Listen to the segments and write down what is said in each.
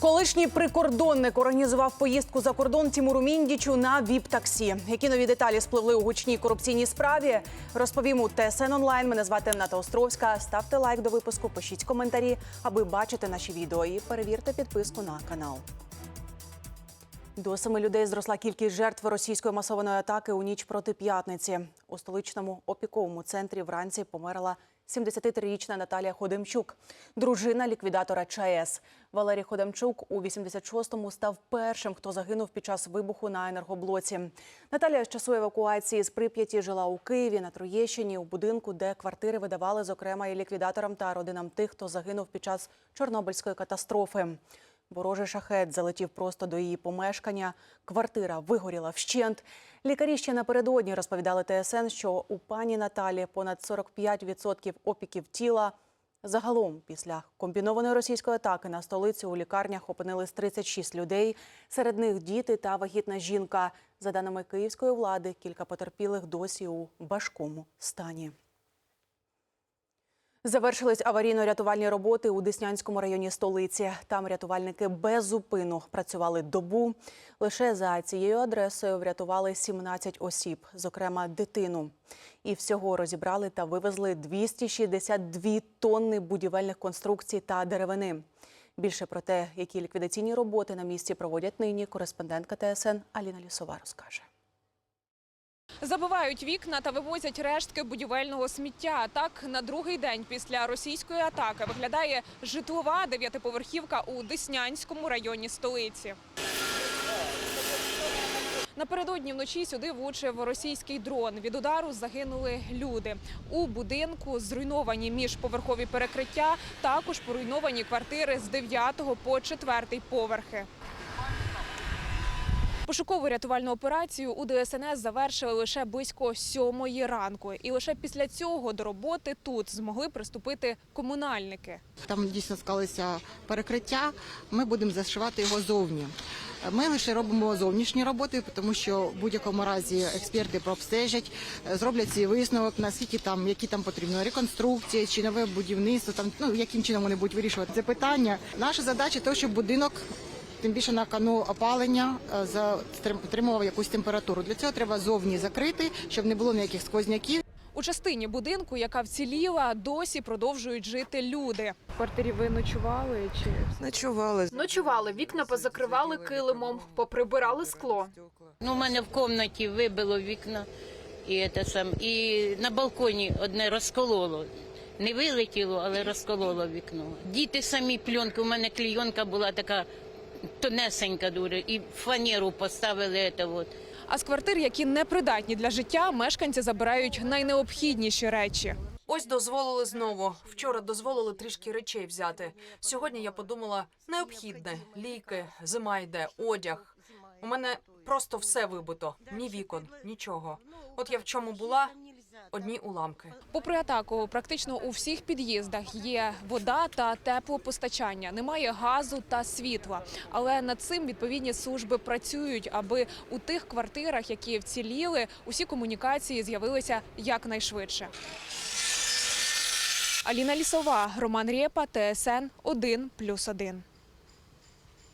Колишній прикордонник організував поїздку за кордон Тімуру Міндічу на ВІП-таксі. Які нові деталі спливли у гучній корупційній справі? Розповім у ТСН онлайн. Мене звати Ната Островська. Ставте лайк до випуску, пишіть коментарі, аби бачити наші відео і перевірте підписку на канал. До семи людей зросла кількість жертв російської масованої атаки у ніч проти п'ятниці. У столичному опіковому центрі вранці померла 73-річна Наталія Ходемчук, дружина ліквідатора ЧАЕС. Валерій Ходемчук у 86-му став першим, хто загинув під час вибуху на енергоблоці. Наталія з часу евакуації з Прип'яті жила у Києві на Троєщині, у будинку, де квартири видавали, зокрема, і ліквідаторам та родинам тих, хто загинув під час Чорнобильської катастрофи. Ворожий шахет залетів просто до її помешкання. Квартира вигоріла вщент. Лікарі ще напередодні розповідали ТСН, що у пані Наталі понад 45% опіків тіла. Загалом, після комбінованої російської атаки на столицю у лікарнях опинились 36 людей. Серед них діти та вагітна жінка. За даними київської влади, кілька потерпілих досі у важкому стані. Завершились аварійно-рятувальні роботи у Деснянському районі столиці. Там рятувальники без зупину працювали добу. Лише за цією адресою врятували 17 осіб, зокрема дитину. І всього розібрали та вивезли 262 тонни будівельних конструкцій та деревини. Більше про те, які ліквідаційні роботи на місці проводять нині, кореспондентка ТСН Аліна Лісова розкаже. Забивають вікна та вивозять рештки будівельного сміття. Так на другий день після російської атаки виглядає житлова дев'ятиповерхівка у Деснянському районі столиці. Напередодні вночі сюди влучив російський дрон. Від удару загинули люди. У будинку зруйновані міжповерхові перекриття, також поруйновані квартири з 9 по 4 поверхи. Пошукову рятувальну операцію у ДСНС завершили лише близько сьомої ранку, і лише після цього до роботи тут змогли приступити комунальники. Там дійсно склалися перекриття. Ми будемо зашивати його зовні. Ми лише робимо зовнішні роботи, тому що в будь-якому разі експерти прообстежать, е, зроблять свій висновок, наскільки там які там потрібно реконструкція чи нове будівництво. Там ну яким чином вони будуть вирішувати це питання. Наша задача то, щоб будинок. Тим більше на кону опалення е, затримував якусь температуру. Для цього треба зовні закрити, щоб не було ніяких сквозняків. У частині будинку, яка вціліла, досі продовжують жити люди. В квартирі ви ночували чи Ночували. ночували? Вікна позакривали килимом, поприбирали скло. Ну, у мене в кімнаті вибило вікна і, те сам, і на балконі одне розкололо. Не вилетіло, але розкололо вікно. Діти самі пленки. У мене клійонка була така тонесенька дуже, і фанеру поставили. Це от. А з квартир, які непридатні для життя, мешканці забирають найнеобхідніші речі. Ось дозволили знову. Вчора дозволили трішки речей взяти. Сьогодні я подумала, необхідне ліки, зима йде, одяг. У мене просто все вибито. Ні вікон, нічого. От я в чому була, одні уламки. Попри атаку, практично у всіх під'їздах є вода та теплопостачання. Немає газу та світла. Але над цим відповідні служби працюють, аби у тих квартирах, які вціліли, усі комунікації з'явилися якнайшвидше. Аліна Лісова, Роман Рєпа, ТСН 1+,1.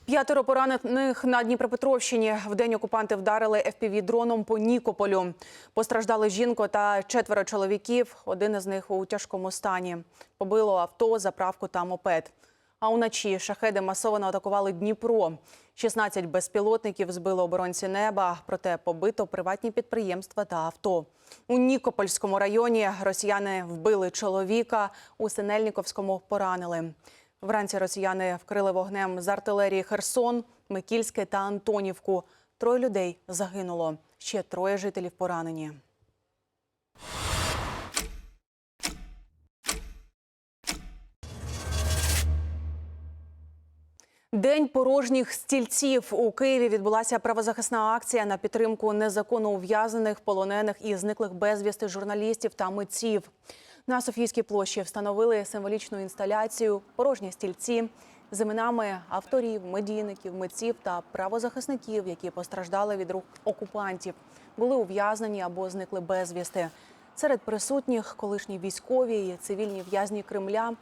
П'ятеро поранених на Дніпропетровщині. Вдень окупанти вдарили ФПВ-дроном по Нікополю. Постраждали жінка та четверо чоловіків. Один із них у тяжкому стані. Побило авто, заправку та мопед. А уночі шахеди масово атакували Дніпро. 16 безпілотників збили оборонці неба, проте побито приватні підприємства та авто. У Нікопольському районі росіяни вбили чоловіка, у Синельніковському поранили. Вранці росіяни вкрили вогнем з артилерії Херсон, Микільське та Антонівку. Троє людей загинуло. Ще троє жителів поранені. День порожніх стільців у Києві відбулася правозахисна акція на підтримку незаконно ув'язнених, полонених і зниклих безвісти журналістів та митців. На Софійській площі встановили символічну інсталяцію Порожні стільці з іменами авторів, медійників, митців та правозахисників, які постраждали від рук окупантів, були ув'язнені або зникли безвісти. Серед присутніх колишні військові і цивільні в'язні Кремля,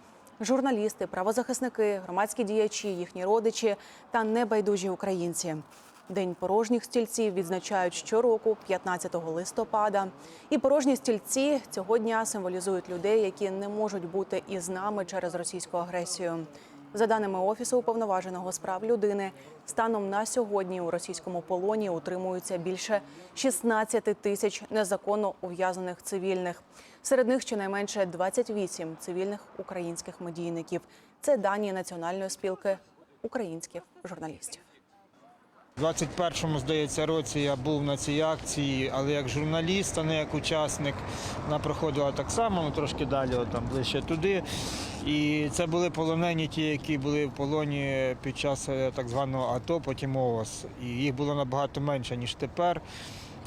журналісти, правозахисники, громадські діячі, їхні родичі та небайдужі українці. День порожніх стільців відзначають щороку, 15 листопада. І порожні стільці цього дня символізують людей, які не можуть бути із нами через російську агресію. За даними офісу уповноваженого з прав людини, станом на сьогодні у російському полоні утримуються більше 16 тисяч незаконно ув'язаних цивільних. Серед них щонайменше 28 цивільних українських медійників. Це дані Національної спілки українських журналістів. У 21-му, здається, році я був на цій акції, але як журналіст, а не як учасник. Вона проходила так само, ну, трошки далі, там ближче туди. І це були полонені ті, які були в полоні під час е, так званого АТО, потім ООС. І їх було набагато менше, ніж тепер.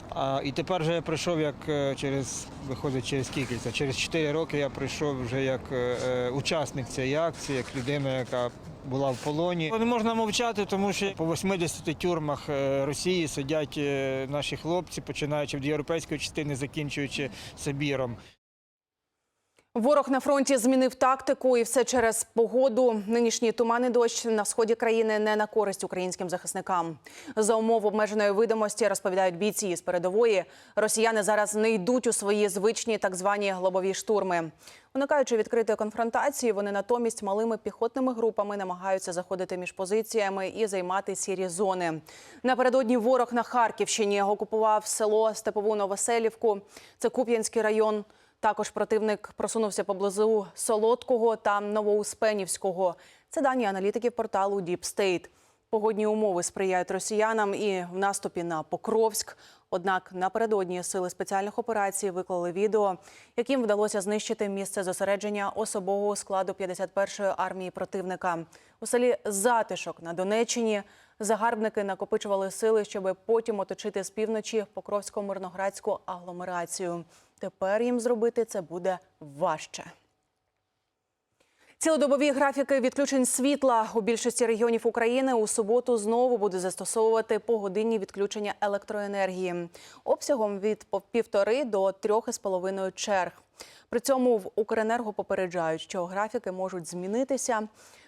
А, і тепер вже я прийшов як е, через, виходить, через скільки це? Через 4 роки я прийшов вже як е, учасник цієї акції, як людина, яка була в полоні. Не можна мовчати, тому що по 80 тюрмах е, Росії сидять е, наші хлопці, починаючи від європейської частини, закінчуючи Сибіром. Ворог на фронті змінив тактику, і все через погоду. Нинішній туман і дощ на сході країни не на користь українським захисникам. За умов обмеженої видимості розповідають бійці з передової. Росіяни зараз не йдуть у свої звичні так звані глобові штурми. Уникаючи відкритої конфронтації, вони натомість малими піхотними групами намагаються заходити між позиціями і займати сірі зони. Напередодні ворог на Харківщині окупував село Степову Новоселівку. Це Куп'янський район. Також противник просунувся поблизу Солодкого та Новоуспенівського. Це дані аналітиків порталу Deep State. Погодні умови сприяють росіянам і в наступі на Покровськ. Однак напередодні сили спеціальних операцій виклали відео, яким вдалося знищити місце зосередження особового складу 51-ї армії противника. У селі Затишок на Донеччині загарбники накопичували сили, щоб потім оточити з півночі Покровсько-Мирноградську агломерацію. Тепер їм зробити це буде важче. Цілодобові графіки відключень світла у більшості регіонів України у суботу знову буде застосовувати погодинні відключення електроенергії обсягом від півтори до трьох із половиною черг. При цьому в Укренерго попереджають, що графіки можуть змінитися.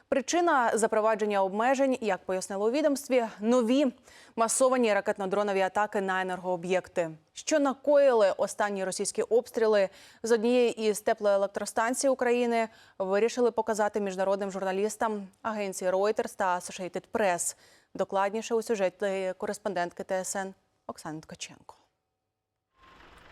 Причина запровадження обмежень, як пояснило у відомстві, нові масовані ракетно-дронові атаки на енергооб'єкти, що накоїли останні російські обстріли з однієї із теплоелектростанцій України, вирішили показати міжнародним журналістам агенції Reuters та Associated Press. Докладніше у сюжеті кореспондентки ТСН Оксани Ткаченко.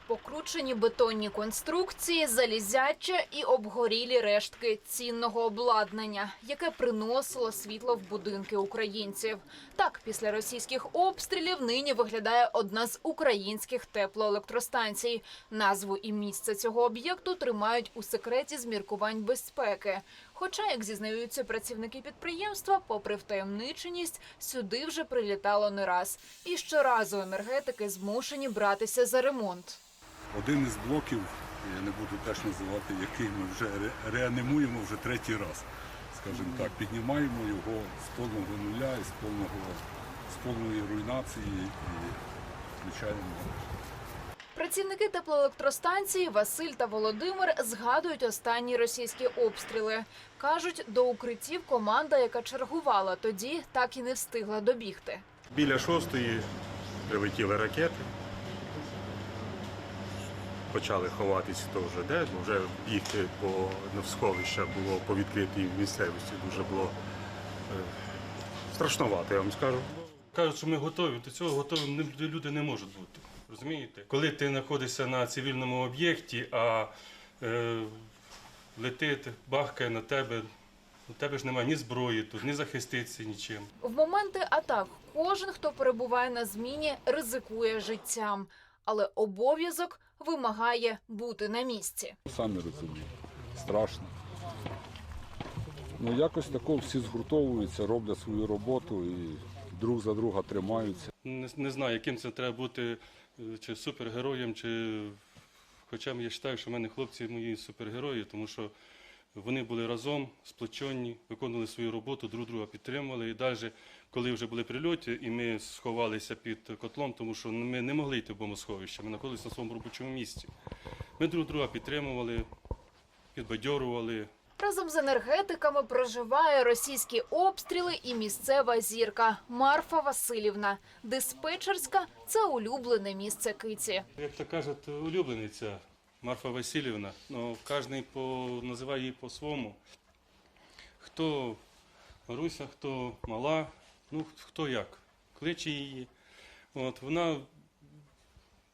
Покручені бетонні конструкції, залізяча і обгорілі рештки цінного обладнання, яке приносило світло в будинки українців. Так, після російських обстрілів нині виглядає одна з українських теплоелектростанцій. Назву і місце цього об'єкту тримають у секреті з міркувань безпеки. Хоча, як зізнаються працівники підприємства, попри втаємниченість, сюди вже прилітало не раз. І щоразу енергетики змушені братися за ремонт. Один із блоків, я не буду теж називати, який ми вже реанімуємо вже третій раз. Скажімо так, піднімаємо його з повного нуля і з повного з повної руйнації і включаємо. Працівники теплоелектростанції Василь та Володимир згадують останні російські обстріли. Кажуть, до укриттів команда, яка чергувала тоді, так і не встигла добігти. Біля шостої прилетіли ракети. Почали ховатися то вже де, вже бігти по на сховища було по відкритій місцевості дуже було е, страшновато, я вам скажу. Кажуть, що ми готові, до цього готові люди не можуть бути. Розумієте? Коли ти знаходишся на цивільному об'єкті, а е, летить, бахкає на тебе, у тебе ж немає ні зброї тут, ні захиститися нічим. В моменти атак кожен, хто перебуває на зміні, ризикує життям, але обов'язок вимагає бути на місці. Самі розумієте, страшно. Ну якось тако всі згуртовуються, роблять свою роботу і друг за друга тримаються. Не, не знаю, яким це треба бути, е, чи супергероєм, чи. Хоча я вважаю, що в мене хлопці мої супергерої, тому що вони були разом, сплочені, виконували свою роботу, друг друга підтримували. І далі, коли вже були прильоти, і ми сховалися під котлом, тому що ми не могли йти в бомбосховище, ми знаходилися на своєму робочому місці. Ми друг друга підтримували, підбадьорували, Разом з енергетиками проживає російські обстріли і місцева зірка Марфа Васильівна. Диспетчерська це улюблене місце киці. Як то кажуть, улюблениця Марфа Васильівна, ну, кожен по, називає її по-своєму. Хто Руся, хто мала, ну хто як, кличе її. От, вона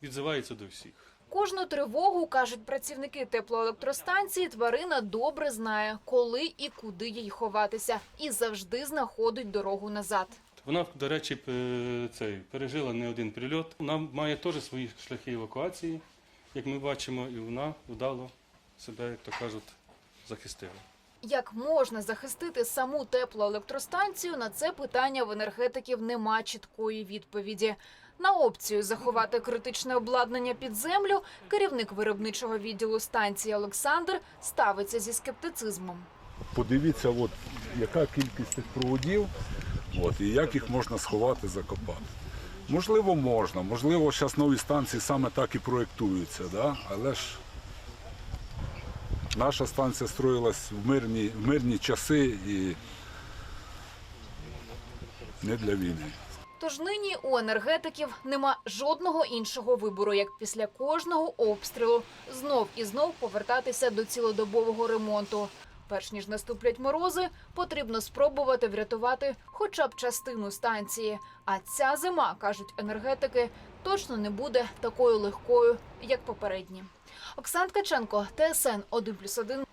відзивається до всіх. Кожну тривогу, кажуть працівники теплоелектростанції, тварина добре знає, коли і куди їй ховатися, і завжди знаходить дорогу назад. Вона, до речі, цей, пережила не один прильот. Вона має теж свої шляхи евакуації, як ми бачимо, і вона вдало себе, як то кажуть, захистила. Як можна захистити саму теплоелектростанцію, на це питання в енергетиків нема чіткої відповіді. На опцію заховати критичне обладнання під землю керівник виробничого відділу станції Олександр ставиться зі скептицизмом. Подивіться, от, яка кількість тих проводів, от, і як їх можна сховати, закопати. Можливо, можна, можливо, зараз нові станції саме так і проєктуються, да? але ж наша станція строїлась в мирні, в мирні часи і не для війни. Тож нині у енергетиків нема жодного іншого вибору, як після кожного обстрілу знов і знов повертатися до цілодобового ремонту. Перш ніж наступлять морози, потрібно спробувати врятувати хоча б частину станції. А ця зима, кажуть енергетики, точно не буде такою легкою, як попередні. Оксан Ткаченко, ТСН 1+,1.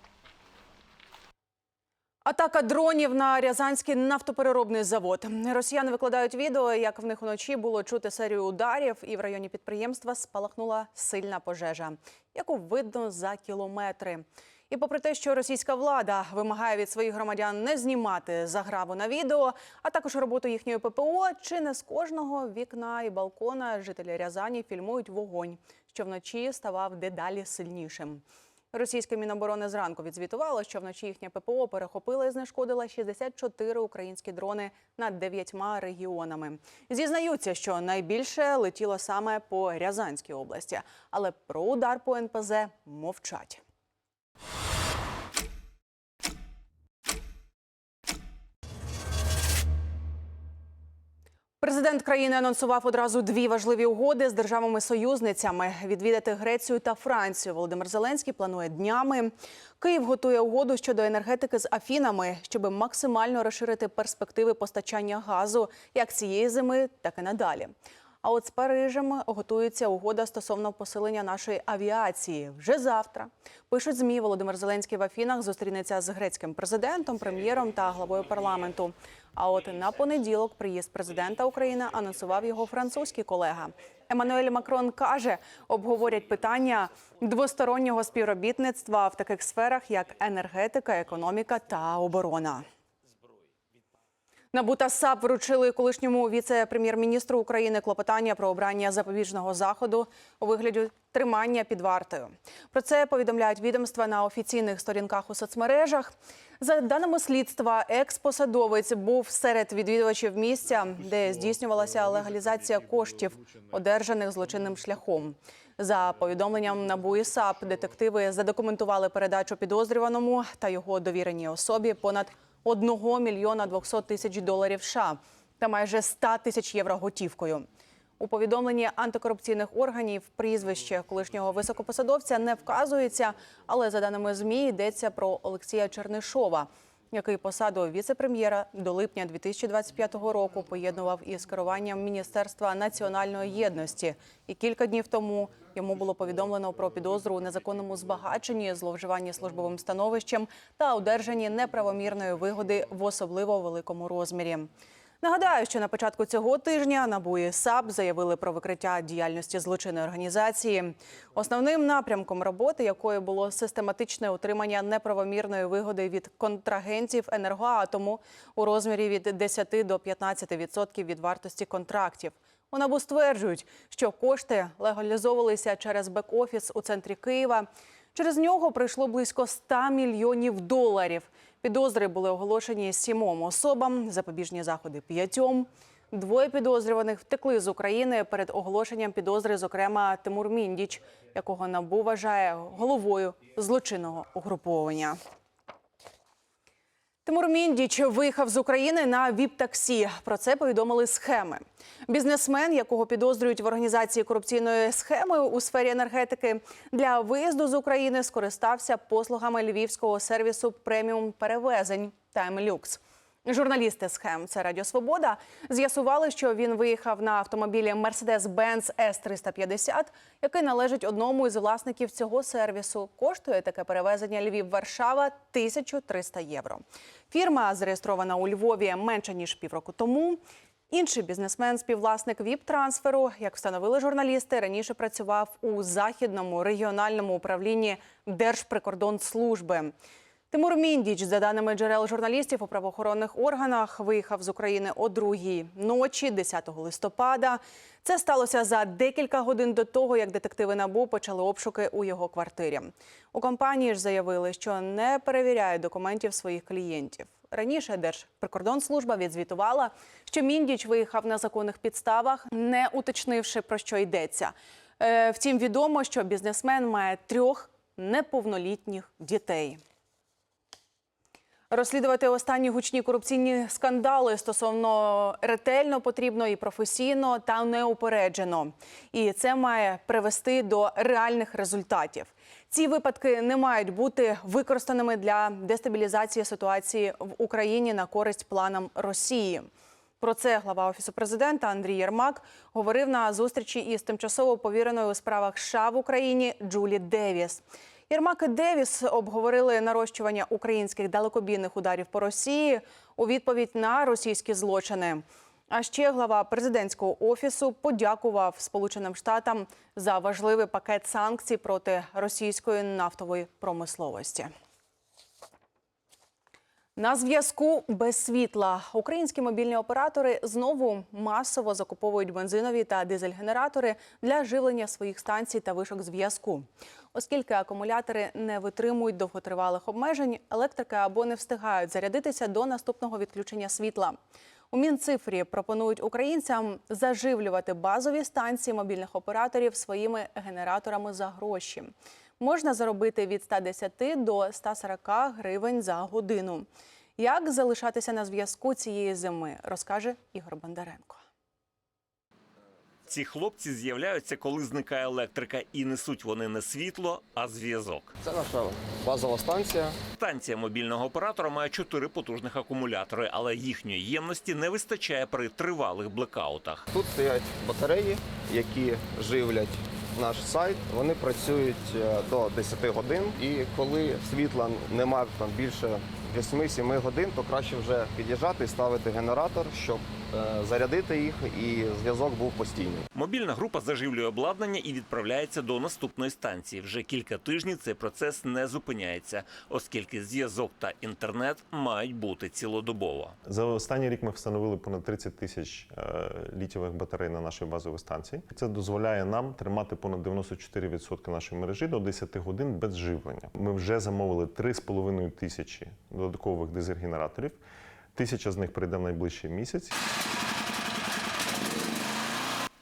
Атака дронів на Рязанський нафтопереробний завод. Росіяни викладають відео, як в них вночі було чути серію ударів, і в районі підприємства спалахнула сильна пожежа, яку видно за кілометри. І попри те, що російська влада вимагає від своїх громадян не знімати заграву на відео, а також роботу їхньої ППО, чи не з кожного вікна і балкона жителі Рязані фільмують вогонь, що вночі ставав дедалі сильнішим. Російське міноборони зранку відзвітувало, що вночі їхня ППО перехопила і знешкодила 64 українські дрони над дев'ятьма регіонами. Зізнаються, що найбільше летіло саме по Рязанській області, але про удар по НПЗ мовчать. Президент країни анонсував одразу дві важливі угоди з державами-союзницями. Відвідати Грецію та Францію. Володимир Зеленський планує днями. Київ готує угоду щодо енергетики з Афінами, щоб максимально розширити перспективи постачання газу як цієї зими, так і надалі. А от з Парижем готується угода стосовно посилення нашої авіації вже завтра. Пишуть змі Володимир Зеленський в Афінах зустрінеться з грецьким президентом, прем'єром та главою парламенту. А от на понеділок приїзд президента України анонсував його французький колега. Еммануель Макрон каже, обговорять питання двостороннього співробітництва в таких сферах, як енергетика, економіка та оборона. НАБУ та САП вручили колишньому віце-прем'єр-міністру України клопотання про обрання запобіжного заходу у вигляді тримання під вартою. Про це повідомляють відомства на офіційних сторінках у соцмережах. За даними слідства, екс-посадовець був серед відвідувачів місця, де здійснювалася легалізація коштів, одержаних злочинним шляхом. За повідомленням НАБУ і САП, детективи задокументували передачу підозрюваному та його довіреній особі понад 1 мільйона 200 тисяч доларів США та майже 100 тисяч євро готівкою. У повідомленні антикорупційних органів прізвище колишнього високопосадовця не вказується, але за даними змі йдеться про Олексія Чернишова, який посаду віце-прем'єра до липня 2025 року поєднував із керуванням Міністерства національної єдності. І кілька днів тому йому було повідомлено про підозру у незаконному збагаченні, зловживанні службовим становищем та одержанні неправомірної вигоди в особливо великому розмірі. Нагадаю, що на початку цього тижня НАБУ і САП заявили про викриття діяльності злочинної організації. Основним напрямком роботи якої було систематичне отримання неправомірної вигоди від контрагентів енергоатому у розмірі від 10 до 15% від вартості контрактів. У НАБУ стверджують, що кошти легалізовувалися через бек-офіс у центрі Києва. Через нього прийшло близько 100 мільйонів доларів. Підозри були оголошені сімом особам, запобіжні заходи п'ятьом. Двоє підозрюваних втекли з України перед оголошенням підозри, зокрема Тимур Міндіч, якого НАБУ вважає головою злочинного угруповання. Тимур Міндіч виїхав з України на ВІП-таксі. Про це повідомили схеми. Бізнесмен, якого підозрюють в організації корупційної схеми у сфері енергетики, для виїзду з України скористався послугами львівського сервісу преміум перевезень Таймлюкс. Журналісти схем це Радіо Свобода з'ясували, що він виїхав на автомобілі Mercedes-Benz S350, який належить одному із власників цього сервісу. Коштує таке перевезення Львів-Варшава 1300 євро. Фірма зареєстрована у Львові менше ніж півроку тому. Інший бізнесмен, співвласник ВІП-трансферу, як встановили журналісти, раніше працював у західному регіональному управлінні Держприкордонслужби. Тимур Міндіч, за даними джерел журналістів у правоохоронних органах, виїхав з України о другій ночі, 10 листопада. Це сталося за декілька годин до того, як детективи НАБУ почали обшуки у його квартирі. У компанії ж заявили, що не перевіряють документів своїх клієнтів. Раніше Держприкордонслужба відзвітувала, що Міндіч виїхав на законних підставах, не уточнивши про що йдеться. Е, Втім, відомо, що бізнесмен має трьох неповнолітніх дітей. Розслідувати останні гучні корупційні скандали стосовно ретельно потрібно і професійно та неупереджено. І це має привести до реальних результатів. Ці випадки не мають бути використаними для дестабілізації ситуації в Україні на користь планам Росії. Про це глава офісу президента Андрій Єрмак говорив на зустрічі із тимчасово повіреною у справах США в Україні Джулі Девіс. Єрмак і Девіс обговорили нарощування українських далекобійних ударів по Росії у відповідь на російські злочини. А ще глава президентського офісу подякував Сполученим Штатам за важливий пакет санкцій проти російської нафтової промисловості. На зв'язку без світла українські мобільні оператори знову масово закуповують бензинові та дизель-генератори для живлення своїх станцій та вишок зв'язку. Оскільки акумулятори не витримують довготривалих обмежень, електрики або не встигають зарядитися до наступного відключення світла. У Мінцифрі пропонують українцям заживлювати базові станції мобільних операторів своїми генераторами за гроші. Можна заробити від 110 до 140 гривень за годину. Як залишатися на зв'язку цієї зими, розкаже Ігор Бондаренко. Ці хлопці з'являються, коли зникає електрика, і несуть вони не світло, а зв'язок. Це наша базова станція. Станція мобільного оператора має чотири потужних акумулятори, але їхньої ємності не вистачає при тривалих блекаутах. Тут стоять батареї, які живлять наш сайт. Вони працюють е, до 10 годин. І коли світла немає там більше 8-7 годин, то краще вже під'їжджати і ставити генератор, щоб зарядити їх, і зв'язок був постійний. Мобільна група заживлює обладнання і відправляється до наступної станції. Вже кілька тижнів цей процес не зупиняється, оскільки зв'язок та інтернет мають бути цілодобово. За останній рік ми встановили понад 30 тисяч е, літієвих батарей на нашій базовій станції. Це дозволяє нам тримати понад 94% нашої мережі до 10 годин без живлення. Ми вже замовили 3,5 тисячі додаткових дизель-генераторів. Тисяча з них прийде в найближчий місяць.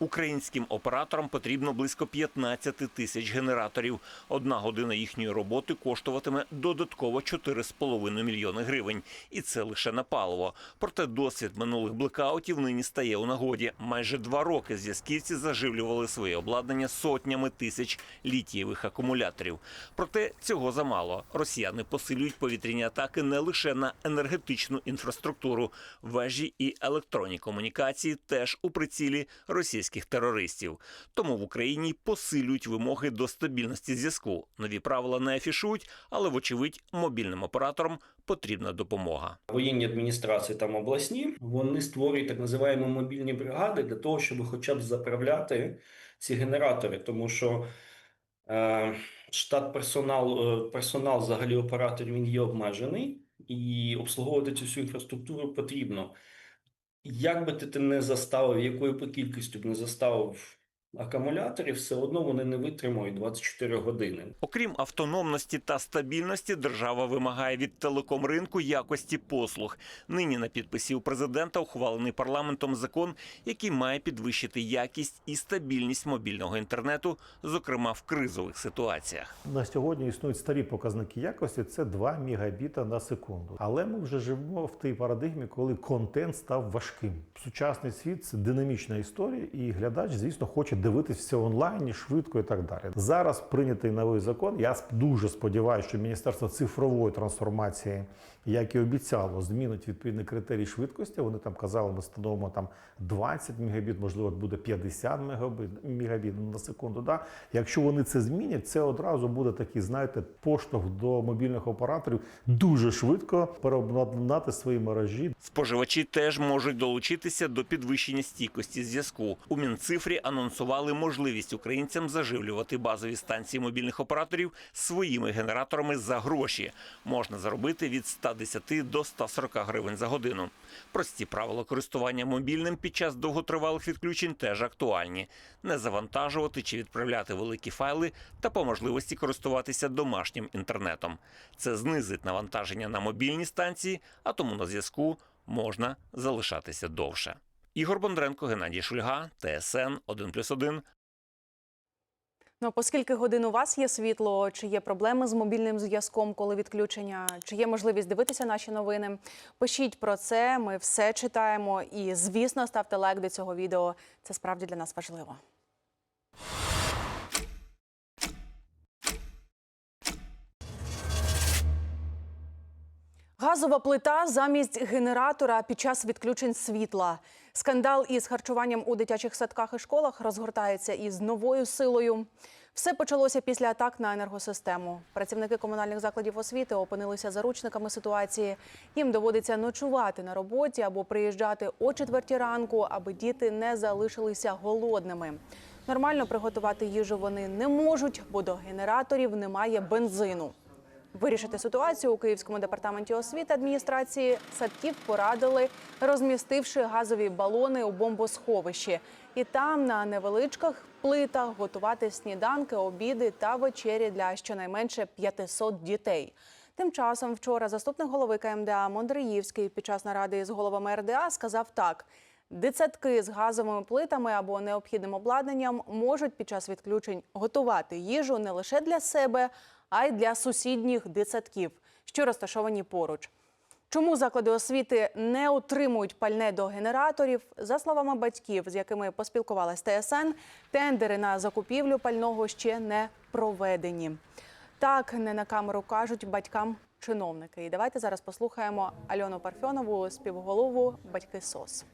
Українським операторам потрібно близько 15 тисяч генераторів. Одна година їхньої роботи коштуватиме додатково 4,5 мільйони гривень. І це лише на паливо. Проте досвід минулих блекаутів нині стає у нагоді. Майже два роки зв'язківці заживлювали своє обладнання сотнями тисяч літієвих акумуляторів. Проте цього замало. Росіяни посилюють повітряні атаки не лише на енергетичну інфраструктуру, вежі і електронні комунікації теж у прицілі російських терористів. Тому в Україні посилюють вимоги до стабільності зв'язку. Нові правила не афішують, але вочевидь мобільним операторам потрібна допомога. воєнні адміністрації там обласні, вони створюють так називаємо мобільні бригади для того, щоб хоча б заправляти ці генератори, тому що е, штат персонал, е, персонал взагалі операторів він є обмежений, і обслуговувати цю всю інфраструктуру потрібно. Як би ти, ти не заставив, якою по кількістю б не заставив акумуляторів, все одно вони не витримують 24 години. Окрім автономності та стабільності, держава вимагає від телекомринку якості послуг. Нині на підписі у президента ухвалений парламентом закон, який має підвищити якість і стабільність мобільного інтернету, зокрема в кризових ситуаціях. На сьогодні існують старі показники якості, це 2 мегабіта на секунду. Але ми вже живемо в тій парадигмі, коли контент став важким. Сучасний світ це динамічна історія, і глядач, звісно, хоче дивитися все онлайн, швидко і так далі. Зараз прийнятий новий закон. Я дуже сподіваюся, що Міністерство цифрової трансформації, як і обіцяло, змінить відповідний критерій швидкості. Вони там казали, ми встановимо там 20 мегабіт, можливо, буде 50 мегабіт, на секунду. Да? Якщо вони це змінять, це одразу буде такий, знаєте, поштовх до мобільних операторів дуже швидко переобладнати свої мережі. Споживачі теж можуть долучитися до підвищення стійкості зв'язку. У Мінцифрі анонсували можливість українцям заживлювати базові станції мобільних операторів своїми генераторами за гроші. Можна заробити від 110 до 140 гривень за годину. Прості правила користування мобільним під час довготривалих відключень теж актуальні. Не завантажувати чи відправляти великі файли та по можливості користуватися домашнім інтернетом. Це знизить навантаження на мобільні станції, а тому на зв'язку можна залишатися довше. Ігор Бондренко, Геннадій Шульга, ТСН 1+,1, Ну, оскільки годин у вас є світло, чи є проблеми з мобільним зв'язком, коли відключення, чи є можливість дивитися наші новини? Пишіть про це. Ми все читаємо. І, звісно, ставте лайк до цього відео. Це справді для нас важливо. Газова плита замість генератора під час відключень світла. Скандал із харчуванням у дитячих садках і школах розгортається із новою силою. Все почалося після атак на енергосистему. Працівники комунальних закладів освіти опинилися заручниками ситуації. Їм доводиться ночувати на роботі або приїжджати о четвертій ранку, аби діти не залишилися голодними. Нормально приготувати їжу вони не можуть, бо до генераторів немає бензину. Вирішити ситуацію у Київському департаменті освіти адміністрації садків порадили, розмістивши газові балони у бомбосховищі. І там на невеличких плитах готувати сніданки, обіди та вечері для щонайменше 500 дітей. Тим часом вчора заступник голови КМДА Мондриївський під час наради з головами РДА сказав так. Дитсадки з газовими плитами або необхідним обладнанням можуть під час відключень готувати їжу не лише для себе, а й для сусідніх дитсадків, що розташовані поруч. Чому заклади освіти не отримують пальне до генераторів? За словами батьків, з якими поспілкувалась ТСН, тендери на закупівлю пального ще не проведені. Так не на камеру кажуть батькам чиновники. І давайте зараз послухаємо Альону Парфьонову, співголову батьки СОС.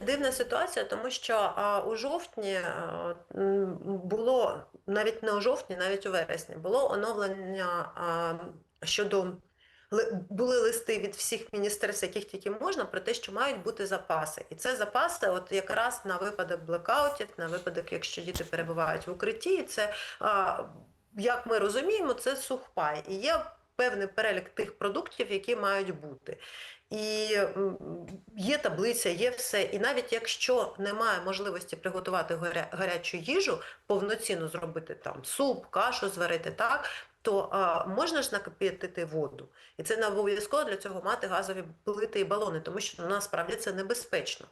Дивна ситуація, тому що а, у жовтні а, було навіть не у жовтні, навіть у вересні було оновлення а, щодо були листи від всіх міністерств, яких тільки можна, про те, що мають бути запаси. І це запаси, от якраз на випадок блекаутів, на випадок, якщо діти перебувають в укритті, це а, як ми розуміємо, це сухпай. І є певний перелік тих продуктів, які мають бути. І є таблиця, є все. І навіть якщо немає можливості приготувати гарячу їжу, повноцінно зробити там суп, кашу зварити так, то а, можна ж накип'ятити воду. І це не обов'язково для цього мати газові плити і балони, тому що насправді це небезпечно.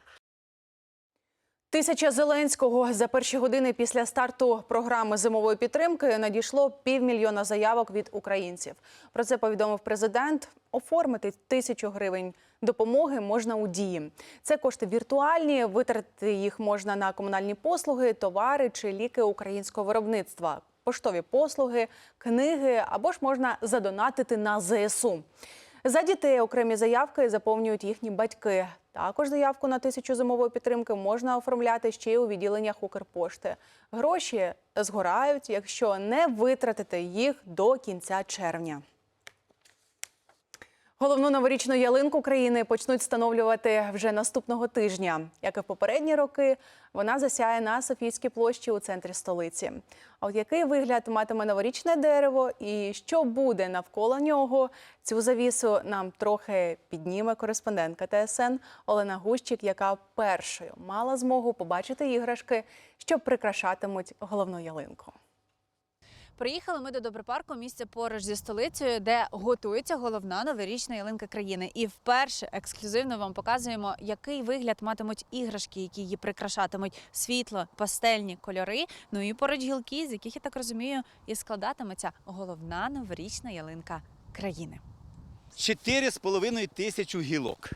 Тисяча Зеленського за перші години після старту програми зимової підтримки надійшло півмільйона заявок від українців. Про це повідомив президент. Оформити тисячу гривень допомоги можна у дії. Це кошти віртуальні. Витратити їх можна на комунальні послуги, товари чи ліки українського виробництва, поштові послуги, книги або ж можна задонатити на ЗСУ. За дітей окремі заявки заповнюють їхні батьки. Також заявку на тисячу зимової підтримки можна оформляти ще й у відділеннях Укрпошти. Гроші згорають, якщо не витратити їх до кінця червня. Головну новорічну ялинку країни почнуть встановлювати вже наступного тижня. Як і в попередні роки, вона засяє на Софійській площі у центрі столиці. А от який вигляд матиме новорічне дерево і що буде навколо нього, цю завісу нам трохи підніме кореспондентка ТСН Олена Гущик, яка першою мала змогу побачити іграшки, що прикрашатимуть головну ялинку. Приїхали ми до Добропарку, місце поруч зі столицею, де готується головна новорічна ялинка країни. І вперше ексклюзивно вам показуємо, який вигляд матимуть іграшки, які її прикрашатимуть світло, пастельні кольори. Ну і поруч гілки, з яких я так розумію, і складатиметься головна новорічна ялинка країни. Чотири з половиною тисячу гілок,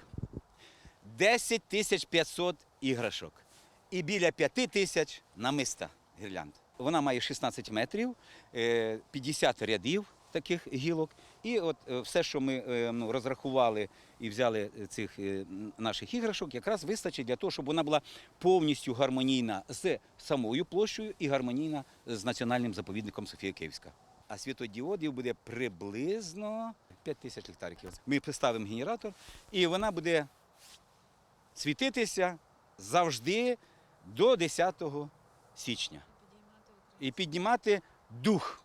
10 тисяч 500 іграшок і біля 5 тисяч намиста гірлянд. Вона має 16 метрів, е, 50 рядів таких гілок. І от е, все, що ми е, ну, розрахували і взяли цих е, наших іграшок, якраз вистачить для того, щоб вона була повністю гармонійна з самою площею і гармонійна з національним заповідником Софія Київська. А світодіодів буде приблизно 5 тисяч ліхтариків. Ми поставимо генератор, і вона буде світитися завжди до 10 січня. І піднімати дух.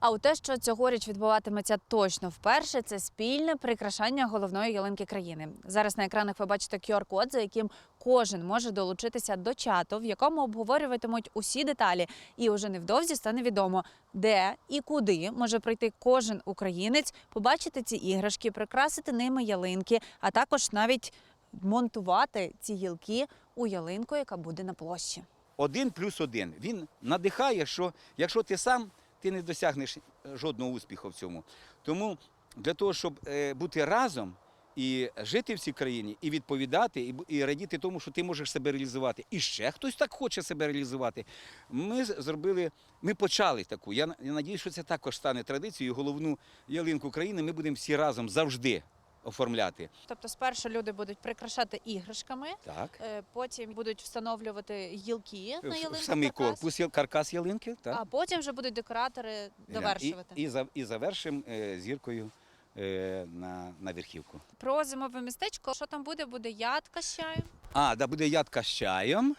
А у те, що цьогоріч відбуватиметься точно вперше, це спільне прикрашання головної ялинки країни. Зараз на екранах ви бачите QR-код, за яким кожен може долучитися до чату, в якому обговорюватимуть усі деталі. І уже невдовзі стане відомо, де і куди може прийти кожен українець, побачити ці іграшки, прикрасити ними ялинки, а також навіть монтувати ці гілки у ялинку, яка буде на площі. Один плюс один. Він надихає, що якщо ти сам, ти не досягнеш жодного успіху в цьому. Тому для того, щоб е, бути разом і жити в цій країні, і відповідати, і, радіти тому, що ти можеш себе реалізувати, і ще хтось так хоче себе реалізувати. Ми зробили, ми почали таку. Я, я надію, що це також стане традицією. Головну ялинку країни ми будемо всі разом завжди оформляти. Тобто, спершу люди будуть прикрашати іграшками, Так. е, потім будуть встановлювати гілки на В- в ялинку. самий каркас, корпус, каркас ялинки. Так. А потім вже будуть декоратори довершувати. І, і, і завершимо е, зіркою е, на, на верхівку. Про зимове містечко. Що там буде? Буде ядка з чаю. А, да буде ядка з чаєм,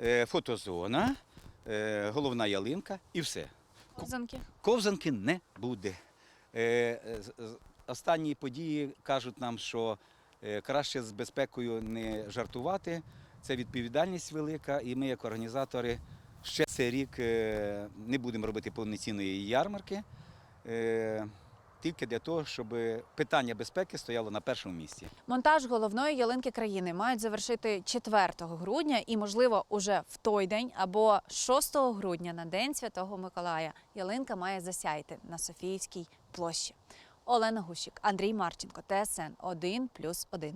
е, фотозона, е, головна ялинка і все. Ковзанки. Ковзанки не буде. Останні події кажуть нам, що е, краще з безпекою не жартувати. Це відповідальність велика, і ми, як організатори, ще цей рік е, не будемо робити повноцінної ярмарки. е, Тільки для того, щоб питання безпеки стояло на першому місці. Монтаж головної ялинки країни мають завершити 4 грудня і, можливо, уже в той день або 6 грудня на День Святого Миколая ялинка має засяяти на Софіївській площі. Олена Гущик, Андрій Марченко, ТСН 1+,1.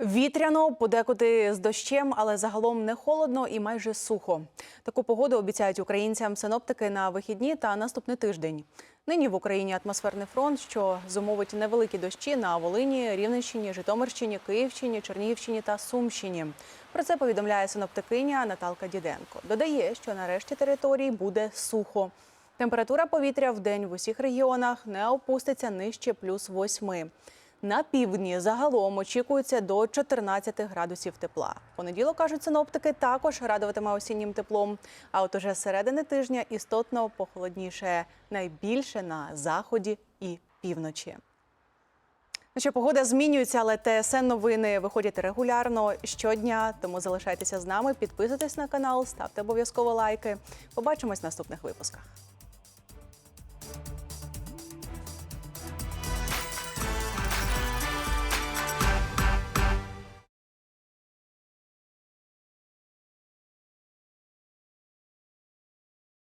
Вітряно, подекуди з дощем, але загалом не холодно і майже сухо. Таку погоду обіцяють українцям синоптики на вихідні та наступний тиждень. Нині в Україні атмосферний фронт, що зумовить невеликі дощі на Волині, Рівненщині, Житомирщині, Київщині, Чернігівщині та Сумщині. Про це повідомляє синоптикиня Наталка Діденко. Додає, що на решті територій буде сухо. Температура повітря в день в усіх регіонах не опуститься нижче плюс 8. На півдні загалом очікується до 14 градусів тепла. Понеділок, кажуть синоптики, також радуватиме осіннім теплом. А от уже середини тижня істотно похолодніше найбільше на заході і півночі. Ну що, погода змінюється, але ТСН новини виходять регулярно щодня. Тому залишайтеся з нами, підписуйтесь на канал, ставте обов'язково лайки. Побачимось в наступних випусках.